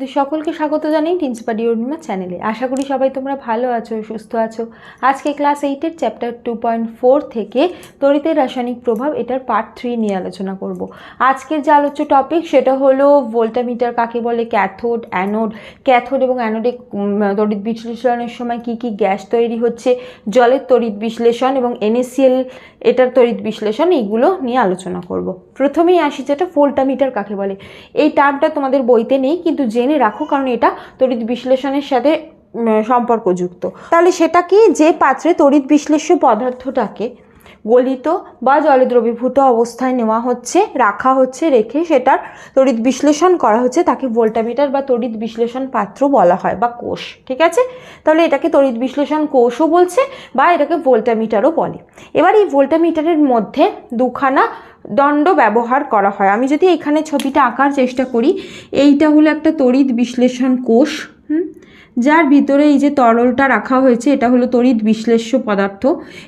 তোমাদের সকলকে স্বাগত জানাই টিন্সপাডি অরুণিমা চ্যানেলে। আশা করি সবাই তোমরা ভালো আছো, সুস্থ আছো। আজকে ক্লাস এইটের চ্যাপ্টার টু পয়েন্ট ফোর থেকে তড়িতের রাসায়নিক প্রভাব এটার পার্ট থ্রি নিয়ে আলোচনা করব। আজকের যে আলোচ্য টপিক সেটা হলো ভোল্টামিটার কাকে বলে ক্যাথোড অ্যানোড ক্যাথোড এবং অ্যানোডে তড়িৎ বিশ্লেষণের সময় কি কি গ্যাস তৈরি হচ্ছে, জলের তড়িৎ বিশ্লেষণ এবং এনএসিএল এটার তড়িৎ বিশ্লেষণ এইগুলো নিয়ে আলোচনা করব। প্রথমেই আসি যেটা ভোল্টামিটার কাকে বলে। এই টার্মটা তোমাদের বইতে নেই, কিন্তু জেনে রাখো, কারণ এটা তড়িৎ বিশ্লেষণের সাথে সম্পর্কযুক্ত। তাহলে সেটা কি? যে পাত্রে তড়িৎ বিশ্লেষ্য পদার্থটাকে গলিত বা জলে দ্রবীভূত অবস্থায় নেওয়া হচ্ছে, রাখা হচ্ছে, রেখে সেটার তড়িৎ বিশ্লেষণ করা হচ্ছে, তাকে ভোল্টামিটার বা তড়িৎ বিশ্লেষণ পাত্র বলা হয় বা কোষ, ঠিক আছে? তাহলে এটাকে তড়িৎ বিশ্লেষণ কোষও বলছে বা এটাকে ভোল্টামিটারও বলে। এবার এই ভোল্টামিটারের মধ্যে দুখানা দণ্ড ব্যবহার করা হয়। আমি যদি এখানে ছবিটা আঁকার চেষ্টা করি, এইটা হলো একটা তড়িৎ বিশ্লেষণ কোষ, হুম? যার ভিতরে এই যে তরলটা রাখা হয়েছে, এটা হলো তড়িৎ বিশ্লেষ্য পদার্থ।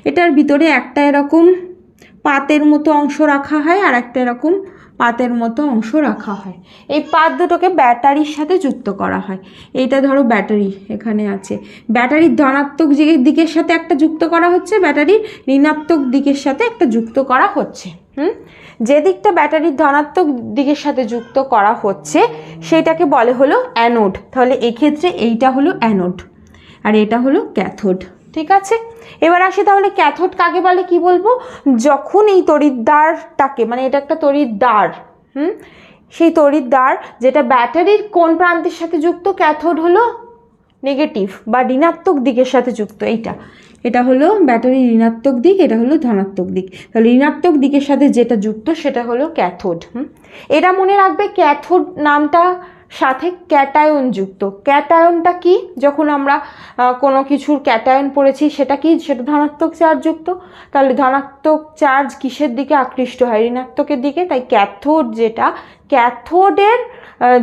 এটার ভিতরে একটা এরকম পাতের মতো অংশ রাখা হয় আর একটা এরকম পাতের মতো অংশ রাখা হয়। এই পাত দুটোকে ব্যাটারির সাথে যুক্ত করা হয়। এইটা ধরো ব্যাটারি এখানে আছে। ব্যাটারির ধনাত্মক দিকে- দিকের সাথে একটা যুক্ত করা হচ্ছে, ব্যাটারির ঋণাত্মক দিকের সাথে একটা যুক্ত করা হচ্ছে। হুম? যে দিকটা ব্যাটারির ধনাত্মক দিকের সাথে যুক্ত করা হচ্ছে, সেইটাকে বলে হলো অ্যানোড। তাহলে এক্ষেত্রে এইটা হলো অ্যানোড আর এটা হলো ক্যাথোড। ঠিক আছে? এবার আসি তাহলে ক্যাথোড কাকে বলে, কি বলব? যখন এই তড়িৎদ্বারটাকে মানে এটা একটা তড়িৎদ্বার হুম? সেই তড়িৎদ্বার যেটা ব্যাটারির কোন প্রান্তের সাথে যুক্ত, ক্যাথোড হলো নেগেটিভ বা ঋণাত্মক দিকের সাথে যুক্ত, এইটা। এটা হলো ব্যাটারির ঋণাত্মক দিক, এটা হলো ধনাত্মক দিক। তাহলে ঋণাত্মক দিকের সাথে যেটা যুক্ত, সেটা হলো ক্যাথোড, হুম? এটা মনে রাখবে, ক্যাথোড নামটা সাথে ক্যাটায়ন যুক্ত। ক্যাটায়নটা কি? যখন আমরা কোনো কিছুর ক্যাটায়ন পড়েছি, সেটা কি? সেটা ধনাত্মক চার্জযুক্ত তাহলে ধনাত্মক চার্জ কিসের দিকে আকৃষ্ট হয়? ঋণাত্মকের দিকে। তাই ক্যাথোড যেটা, ক্যাথোডের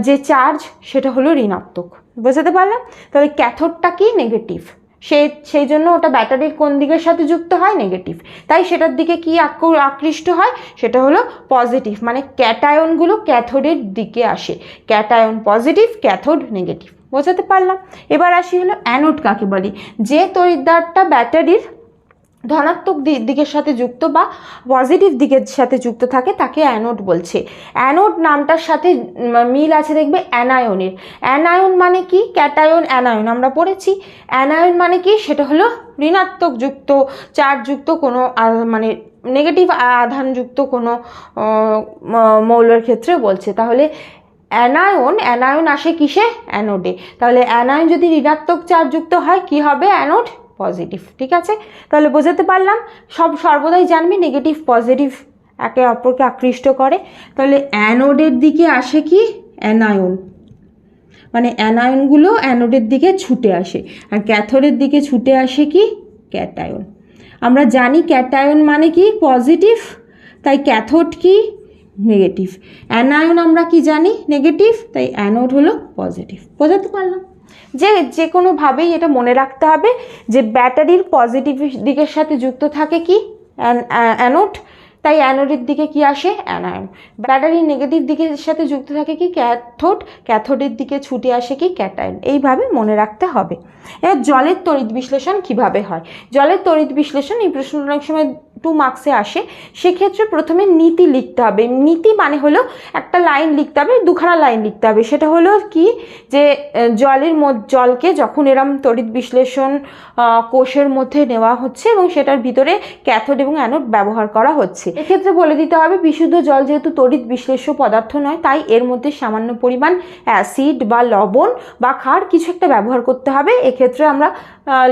যে চার্জ, সেটা হলো ঋণাত্মক। বোঝাতে পারলাম? তাহলে ক্যাথোডটা কি? নেগেটিভ। সেই সেই জন্য ওটা ব্যাটারির কোন দিকের সাথে যুক্ত হয়? নেগেটিভ তাই সেটার দিকে কি আক- আকৃষ্ট হয়? সেটা হলো পজিটিভ মানে ক্যাটায়নগুলো ক্যাথোডের দিকে আসে। ক্যাটায়ন পজিটিভ ক্যাথোড নেগেটিভ বোঝাতে পারলাম? এবার আসি হলো অ্যানোড কাকে বলি? যে তরিদ্দারটা ব্যাটারির ধনাত্মক দিকের সাথে যুক্ত বা পজিটিভ দিকের সাথে যুক্ত থাকে তাকে অ্যানোড বলছে। অ্যানোড নামটার সাথে মিল আছে দেখবে অ্যানায়নের। অ্যানায়ন মানে কি? Cation, anion. আমরা পড়েছি। অ্যানায়ন মানে কি? সেটা হলো ঋণাত্মক যুক্ত চার্জযুক্ত কোনো মানে নেগেটিভ আধানযুক্ত কোনো মৌলের ক্ষেত্রে বলছে। তাহলে অ্যানায়ন অ্যানায়ন আসে কিসে? অ্যানোডে। তাহলে অ্যানায়ন যদি ঋণাত্মক চার্জযুক্ত হয়, কি হবে? অ্যানোড পজিটিভ ঠিক আছে? তাহলে বোঝাতে পারলাম, সব সর্বদাই জানবি নেগেটিভ পজিটিভ একে অপরকে আকৃষ্ট করে। তাহলে অ্যানোডের দিকে আসে কি? অ্যানায়ন মানে অ্যানায়নগুলো অ্যানোডের দিকে ছুটে আসে। আর ক্যাথোডের দিকে ছুটে আসে কি? ক্যাটায়ন আমরা জানি ক্যাটায়ন মানে কি? পজিটিভ তাই ক্যাথোড কি? নেগেটিভ অ্যানায়ন আমরা কি জানি? নেগেটিভ তাই অ্যানোড হলো পজিটিভ বোঝাতে পারলাম? যে যে কোনোভাবেই এটা মনে রাখতে হবে যে ব্যাটারির পজিটিভ দিকের সাথে যুক্ত থাকে কি? অ্যান- অ্যা- অ্যানোড তাই অ্যানোডের দিকে কি আসে? অ্যানায়ন ব্যাটারির নেগেটিভ দিকের সাথে যুক্ত থাকে কি? ক্যাথোড ক্যাথোডের দিকে ছুটে আসে কি? ক্যাটায়ন এইভাবে মনে রাখতে হবে। এবার জলের তড়িৎ বিশ্লেষণ কীভাবে হয়? জলের তড়িৎ বিশ্লেষণ এই প্রশ্নটা অনেক সময় টু মার্কসে আসে, সেক্ষেত্রে প্রথমে নীতি লিখতে হবে। নীতি মানে হলো একটা লাইন লিখতে হবে, দুখানা লাইন লিখতে হবে। সেটা হলো কি যে জলের জলকে যখন এরম তড়িৎ বিশ্লেষণ কোষের মধ্যে নেওয়া হচ্ছে এবং সেটার ভিতরে ক্যাথোড এবং অ্যানোড ব্যবহার করা হচ্ছে। এক্ষেত্রে বলে দিতে হবে, বিশুদ্ধ জল যেহেতু তড়িৎ বিশ্লেষ্য পদার্থ নয়, তাই এর মধ্যে সামান্য পরিমাণ অ্যাসিড বা লবণ বা খার কিছু একটা ব্যবহার করতে হবে। এক্ষেত্রে আমরা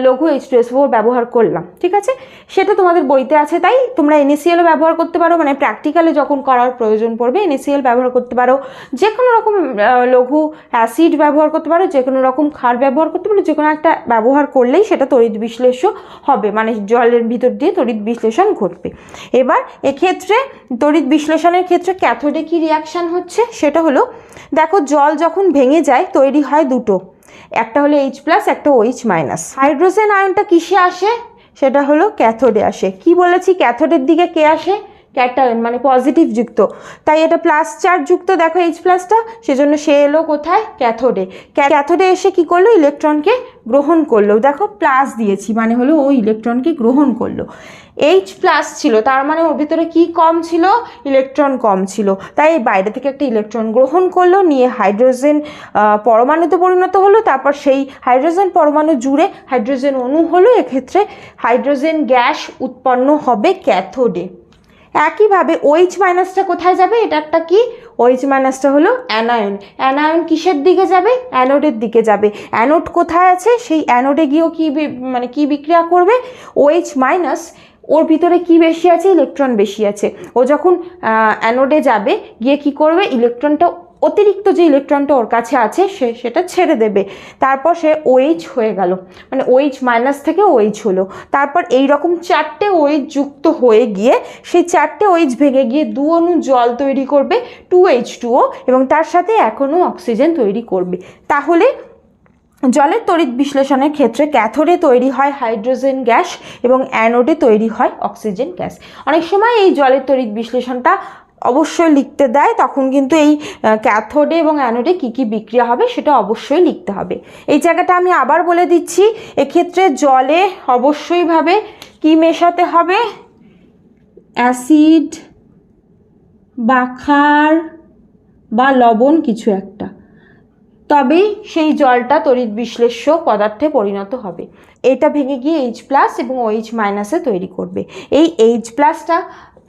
লঘু এইচ টু ব্যবহার করলাম, ঠিক আছে? সেটা তোমাদের বইতে আছে তাই? তোমরা এনএসিএলও ব্যবহার করতে পারো মানে প্র্যাকটিক্যালে যখন করার প্রয়োজন পড়বে এনএসিএল ব্যবহার করতে পারো। যে কোনো রকম লঘু অ্যাসিড ব্যবহার করতে পারো যে কোনো রকম ক্ষার ব্যবহার করতে পারো যে কোনো একটা ব্যবহার করলেই সেটা তড়িৎ বিশ্লেষ্য হবে মানে জলের ভিতর দিয়ে তড়িৎ বিশ্লেষণ ঘটবে। এবার এক্ষেত্রে তড়িৎ বিশ্লেষণের ক্ষেত্রে ক্যাথোডে কি রিয়াকশান হচ্ছে? সেটা হলো, দেখো জল যখন ভেঙে যায়, তৈরি হয় দুটো। একটা হলো এইচ প্লাস একটা ওইচ মাইনাস হাইড্রোজেন আয়নটা কিসে আসে? সেটা হলো ক্যাথোডে আসে। কি বলেছি? ক্যাথোডের দিকে কে আসে? ক্যাটায়ন মানে পজিটিভ যুক্ত। তাই এটা প্লাস চার্জ যুক্ত, দেখো এইচ প্লাসটা সেজন্য সে এলো কোথায়? ক্যাথোডে। ক্যাথোডে এসে কি করল? ইলেকট্রনকে গ্রহণ করল। দেখো প্লাস দিয়েছি মানে হলো ও ইলেকট্রনকে গ্রহণ করল। এইচ প্লাস ছিল, তার মানে ওর ভিতরে কি কম ছিল? ইলেকট্রন কম ছিল। তাই বাইরে থেকে একটা ইলেকট্রন গ্রহণ করল, নিয়ে হাইড্রোজেন পরমাণুতে পরিণত হলো, তারপর সেই হাইড্রোজেন পরমাণু জুড়ে হাইড্রোজেন অণু হলো, এক্ষেত্রে হাইড্রোজেন গ্যাস উৎপন্ন হবে ক্যাথোডে। একইভাবে ওইচ মাইনাসটা কোথায় যাবে? এটা একটা কি? ওইচ মাইনাসটা হলো অ্যানায়ন অ্যানায়ন কিসের দিকে যাবে? অ্যানোডের দিকে যাবে। অ্যানোড কোথায় আছে? সেই অ্যানোডে গিয়েও কী মানে কি বিক্রিয়া করবে? ওইচ মাইনাস ওর ভিতরে কি বেশি আছে? ইলেকট্রন বেশি আছে। ও যখন অ্যানোডে যাবে, গিয়ে কি করবে? ইলেকট্রনটা, অতিরিক্ত যে ইলেকট্রনটা ওর কাছে আছে, সে সেটা ছেড়ে দেবে। তারপর সে ওএইচ হয়ে গেল। মানে ওএইচ মাইনাস থেকে ওএইচ হলো। তারপর এই রকম চারটে ওএইচ যুক্ত হয়ে গিয়ে, সেই চারটে ওএইচ ভেঙে গিয়ে দু অণু জল তৈরি করবে টু এইচ টুও এবং তার সাথে এখনও অক্সিজেন তৈরি করবে। তাহলে জলের তড়িৎ বিশ্লেষণের ক্ষেত্রে ক্যাথোডে তৈরি হয় হাইড্রোজেন গ্যাস এবং অ্যানোডে তৈরি হয় অক্সিজেন গ্যাস। অনেক সময় এই জলের তড়িৎ বিশ্লেষণটা অবশ্যই লিখতে দেয়, তখন কিন্তু এই ক্যাথোডে এবং অ্যানোডে কী কী বিক্রিয়া হবে সেটা অবশ্যই লিখতে হবে। এই জায়গাটা আমি আবার বলে দিচ্ছি, এক্ষেত্রে জলে অবশ্যইভাবে কি মেশাতে হবে? অ্যাসিড বা ক্ষার বা লবণ কিছু একটা। তবেই সেই জলটা তড়িৎ বিশ্লেষ্য পদার্থে পরিণত হবে। এটা ভেঙে গিয়ে এইচ প্লাস এবং ওইচ মাইনাসে তৈরি করবে। এই এইচ প্লাসটা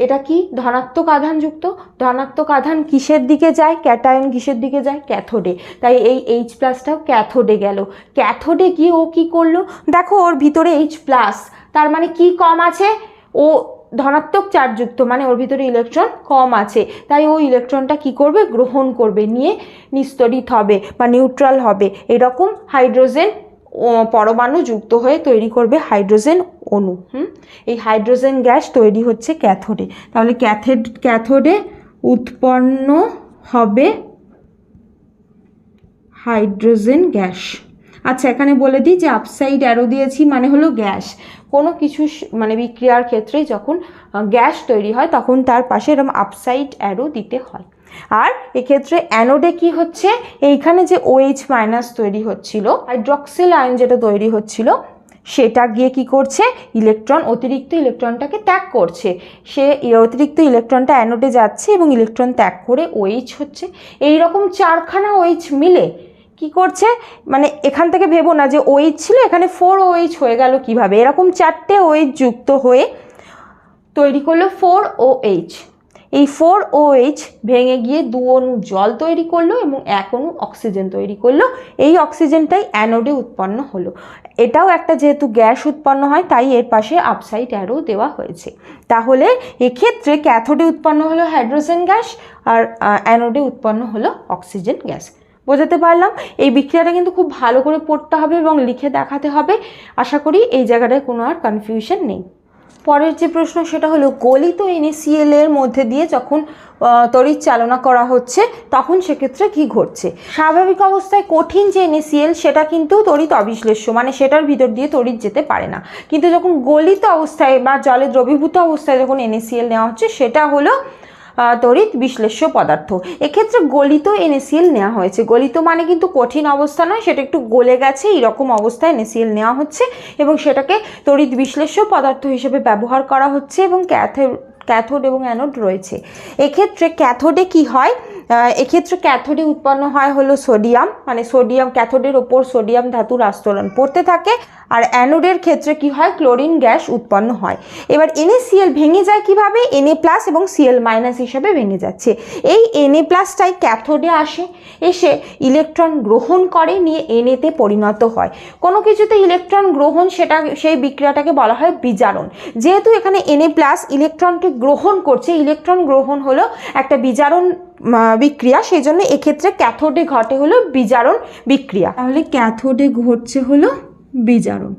এটা কি ধনাত্মক আধানযুক্ত ধনাত্মক আধান কিসের দিকে যায়? ক্যাটায়ন কিসের দিকে যায়? ক্যাথোডে তাই এই এইচ প্লাসটাও ক্যাথোডে গেল। ক্যাথোডে গিয়ে ও কি করল? দেখো ওর ভিতরে এইচ প্লাস তার মানে কি কম আছে? ও ধনাত্মক চার্জযুক্ত মানে ওর ভিতরে ইলেকট্রন কম আছে। তাই ও ইলেকট্রনটা কি করবে? গ্রহণ করবে, নিয়ে নিস্তরিত হবে বা নিউট্রাল হবে। এরকম হাইড্রোজেন পরমাণু যুক্ত হয়ে তৈরি করবে হাইড্রোজেন অণু, হুম? এই হাইড্রোজেন গ্যাস তৈরি হচ্ছে ক্যাথোডে তাহলে ক্যাথেড ক্যাথোডে উৎপন্ন হবে হাইড্রোজেন গ্যাস আচ্ছা এখানে বলে দিই যে আপসাইড অ্যারো দিয়েছি মানে হলো গ্যাস কোনো কিছু মানে বিক্রিয়ার ক্ষেত্রে যখন গ্যাস তৈরি হয় তখন তার পাশে এরকম আপসাইড অ্যারো দিতে হয়। আর এক্ষেত্রে অ্যানোডে কি হচ্ছে? এইখানে যে ওএইচ মাইনাস তৈরি হচ্ছিল হাইড্রক্সিল আয়ন যেটা তৈরি হচ্ছিল, সেটা গিয়ে কি করছে? ইলেকট্রন অতিরিক্ত ইলেকট্রনটাকে ত্যাগ করছে। সে অতিরিক্ত ইলেকট্রনটা অ্যানোডে যাচ্ছে এবং ইলেকট্রন ত্যাগ করে ওএইচ হচ্ছে। এই রকম চারখানা ওএইচ মিলে কি করছে? মানে এখান থেকে ভেবো না যে ওএইচ ছিল, এখানে ফোর ওএইচ হয়ে গেল কীভাবে? এরকম চারটে ওএইচ যুক্ত হয়ে তৈরি করল ফোর ও এইচ এই ফোর ও এইচ ভেঙে গিয়ে দু অণু জল তৈরি করল এবং এক অণু অক্সিজেন তৈরি করল। এই অক্সিজেনটাই অ্যানোডে উৎপন্ন হলো। এটাও একটা যেহেতু গ্যাস উৎপন্ন হয়, তাই এর পাশে আপসাইড অ্যারো দেওয়া হয়েছে। তাহলে এক্ষেত্রে ক্যাথোডে উৎপন্ন হলো হাইড্রোজেন গ্যাস আর অ্যানোডে উৎপন্ন হলো অক্সিজেন গ্যাস বোঝাতে পারলাম। এই বিক্রিয়াটা কিন্তু খুব ভালো করে পড়তে হবে এবং লিখে দেখাতে হবে। আশা করি এই জায়গাটায় কোনো আর কনফিউশন নেই। পরের যে প্রশ্ন, সেটা হলো, গলিত এনএসিএল এর মধ্যে দিয়ে যখন তড়িৎ চালনা করা হচ্ছে, তখন সেক্ষেত্রে কি ঘটছে? স্বাভাবিক অবস্থায় কঠিন যে এনএসিএল সেটা কিন্তু তড়িৎ অবিশ্লেষ্য মানে সেটার ভিতর দিয়ে তড়িৎ যেতে পারে না। কিন্তু যখন গলিত অবস্থায় বা জলে দ্রবীভূত অবস্থায় যখন এনএসিএল নেওয়া হচ্ছে, সেটা হলো তড়িৎ বিশ্লেষ্য পদার্থ। এক্ষেত্রে গলিত এনএসিএল নেওয়া হয়েছে। গলিত মানে কিন্তু কঠিন অবস্থা নয়, সেটা একটু গলে গেছে, এরকম অবস্থায় এনএসিএল নেওয়া হচ্ছে এবং সেটাকে তড়িৎ বিশ্লেষ্য পদার্থ হিসেবে ব্যবহার করা হচ্ছে এবং ক্যাথে ক্যাথোড এবং অ্যানোড রয়েছে। এক্ষেত্রে ক্যাথোডে কি হয়? এক্ষেত্রে ক্যাথোডে উৎপন্ন হয় হলো সোডিয়াম মানে সোডিয়াম, ক্যাথোডের ওপর সোডিয়াম ধাতুর আস্তরণ পড়তে থাকে। আর অ্যানোডের ক্ষেত্রে কি হয়? ক্লোরিন গ্যাস উৎপন্ন হয়। এবার NaCl ভেঙে যায় কীভাবে? এনএ প্লাস এবং সিএল মাইনাস হিসাবে ভেঙে যাচ্ছে। এই এনএ প্লাসটাই ক্যাথোডে আসে, এসে ইলেকট্রন গ্রহণ করে, নিয়ে এনএতে পরিণত হয়। কোনো কিছুতে ইলেকট্রন গ্রহণ সেটা, সেই বিক্রিয়াটাকে বলা হয় বিজারণ। যেহেতু এখানে এনএ প্লাস ইলেকট্রনকে গ্রহণ করছে ইলেকট্রন গ্রহণ হলো একটা বিজারণ বিক্রিয়া সেই জন্য এক্ষেত্রে ক্যাথোডে ঘটে হলো বিজারণ বিক্রিয়া। তাহলে ক্যাথোডে ঘটছে হলো বিজারণ।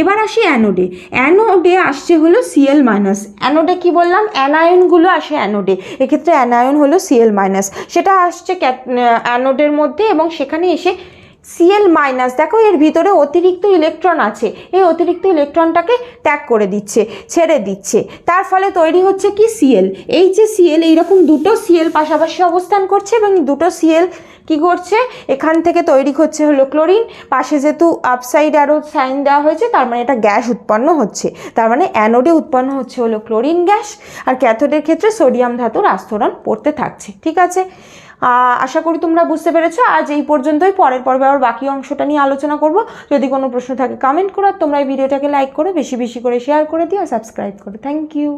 এবার আসি অ্যানোডে। অ্যানোডে আসছে হলো সিএল মাইনাস অ্যানোডে কি বললাম? অ্যানায়নগুলো আসে অ্যানোডে। এক্ষেত্রে অ্যানায়ন হলো সিএল মাইনাস সেটা আসছে অ্যানোডের মধ্যে এবং সেখানে এসে সিএল মাইনাস দেখো, এর ভিতরে অতিরিক্ত ইলেকট্রন আছে। এই অতিরিক্ত ইলেকট্রনটাকে ত্যাগ করে দিচ্ছে, ছেড়ে দিচ্ছে। তার ফলে তৈরি হচ্ছে কি? সিএল এই যে সিএল এইরকম দুটো সিএল পাশাপাশি অবস্থান করছে এবং দুটো সিএল কি করছে এখান থেকে তৈরি হচ্ছে হলো ক্লোরিন, পাশে যেহেতু আপসাইড আরও সাইন দেওয়া হয়েছে, তার মানে এটা গ্যাস উৎপন্ন হচ্ছে। তার মানে অ্যানোডে উৎপন্ন হচ্ছে হলো ক্লোরিন গ্যাস, আর ক্যাথোডের ক্ষেত্রে সোডিয়াম ধাতুর আস্তরণ পড়তে থাকছে, ঠিক আছে? আশা করি তোমরা বুঝতে পেরেছ। আজ এই পর্যন্তই, পরের পর্বে আবার বাকি অংশটা নিয়ে আলোচনা করব। যদি কোনো প্রশ্ন থাকে কমেন্ট করো, আর তোমরা এই ভিডিওটাকে লাইক করে বেশি বেশি করে শেয়ার করে দিও সাবস্ক্রাইব করো। Thank you